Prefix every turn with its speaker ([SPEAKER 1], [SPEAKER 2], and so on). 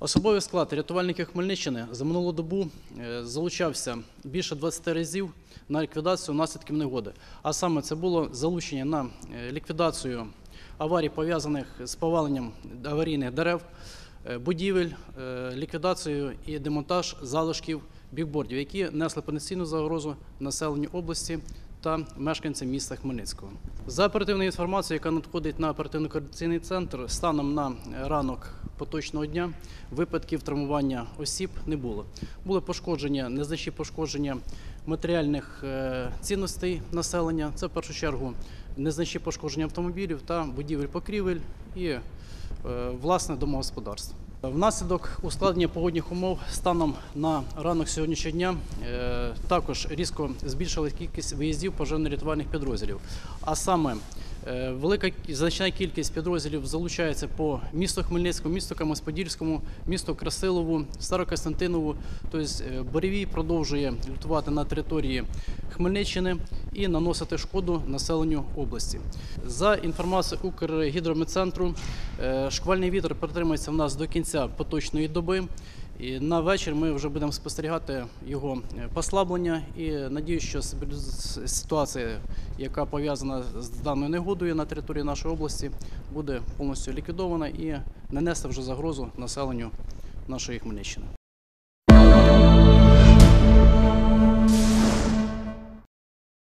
[SPEAKER 1] Особовий склад рятувальників Хмельниччини за минулу добу е, залучався більше 20 разів на ліквідацію наслідків негоди. А саме це було залучення на е, ліквідацію аварій, пов'язаних з поваленням аварійних дерев, е, будівель, ліквідацію і демонтаж залишків бікбордів, які несли потенційну загрозу населенню області та мешканцям міста Хмельницького. За оперативною інформацією, яка надходить на оперативно-координаційний центр, станом на ранок поточного дня випадків травмування осіб не було. Були пошкодження, незначні пошкодження матеріальних е, цінностей населення. Це в першу чергу незначні пошкодження автомобілів та будівель покрівель і е, власне домогосподарств. Внаслідок ускладнення погодних умов станом на ранок сьогоднішнього дня е, також різко збільшилась кількість виїздів пожежно-рятувальних підрозділів. А саме велика значна кількість підрозділів залучається по місту Хмельницькому, місту Кам'янець-Подільському, місту Красилову, Старокостянтинову. Тобто е, Боревій продовжує лютувати на території Хмельниччини і наносити шкоду населенню області. За інформацією Укргідрометцентру, е, шквальний вітер протримається в нас до кінця поточної доби. І на вечір ми вже будемо спостерігати його е, послаблення і надію, що ситуація, яка пов'язана з даною негодою на території нашої області, буде повністю ліквідована і не несе вже загрозу населенню нашої Хмельниччини.